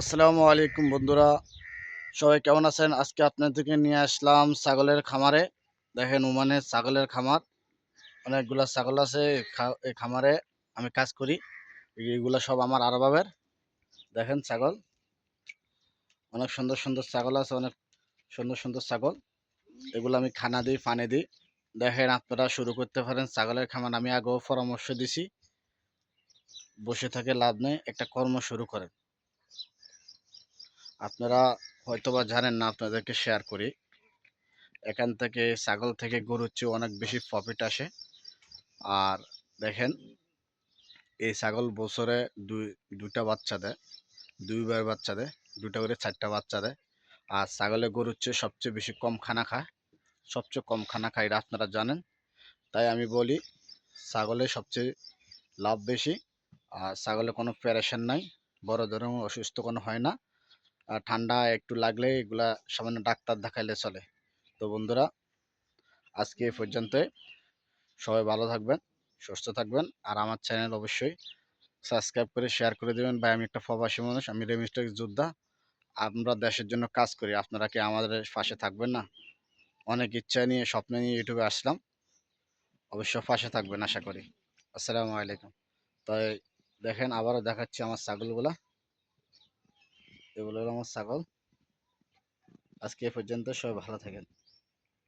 আসসালামু আলাইকুম বন্ধুরা। সবাই কেমন আছেন? আজকে আপনাদেরকে নিয়ে আসলাম ছাগলের খামারে। দেখেন ওমানের ছাগলের খামার। অনেকগুলা ছাগল আছে এই খামারে। আমি কাজ করি। এইগুলা সব আমার আরবাবের। দেখেন ছাগল। অনেক সুন্দর সুন্দর ছাগল আছে, অনেক সুন্দর সুন্দর ছাগল। এগুলো আমি খানা দিই, পানি দিই। দেখেন আপনারা শুরু করতে পারেন ছাগলের খামার। আমি আগেও পরামর্শ দিছি। বসে থাকে লাভ নেই, একটা কর্ম শুরু করেন। আপনারা হয়তোবা জানেন না, আপনাদেরকে শেয়ার করি। এখান থেকে ছাগল থেকে গরুর চেয়ে অনেক বেশি প্রফিট আসে। আর দেখেন, এই ছাগল বছরে দুই দুটা বাচ্চা দেয়, দুইবার বাচ্চা দেয় দুটা করে চারটা বাচ্চা দেয়। আর ছাগলে গরুর চেয়ে সবচেয়ে বেশি কম খানা খায়, সবচেয়ে কম খানা খায় এটা আপনারা জানেন। তাই আমি বলি, ছাগলে সবচেয়ে লাভ বেশি, আর ছাগলে কোনো প্যারেশান নাই, বড় ধরনের অসুস্থ কোনো হয় না। ঠান্ডা একটু লাগলে এগুলা সামান্য ডাক্তার দেখাইলে চলে। তো বন্ধুরা, আজকে এ পর্যন্তই। সবাই ভালো থাকবেন, সুস্থ থাকবেন। আর আমার চ্যানেল অবশ্যই সাবস্ক্রাইব করে শেয়ার করে দেবেন। ভাই, আমি একটা প্রবাসী মানুষ, আমি রেমিস্টেক যোদ্ধা। আমরা দেশের জন্য কাজ করি। আপনারা কি আমাদের পাশে থাকবেন না? অনেক ইচ্ছা নিয়ে, স্বপ্ন নিয়ে ইউটিউবে আসলাম। অবশ্য পাশে থাকবেন, আশা করি। আসসালামু আলাইকুম। তাই দেখেন, আবারও দেখাচ্ছি আমার ছাগলগুলা। এগুলো হলো আমার ছাগল। আজকে এ পর্যন্ত সবাই ভালো থাকেন।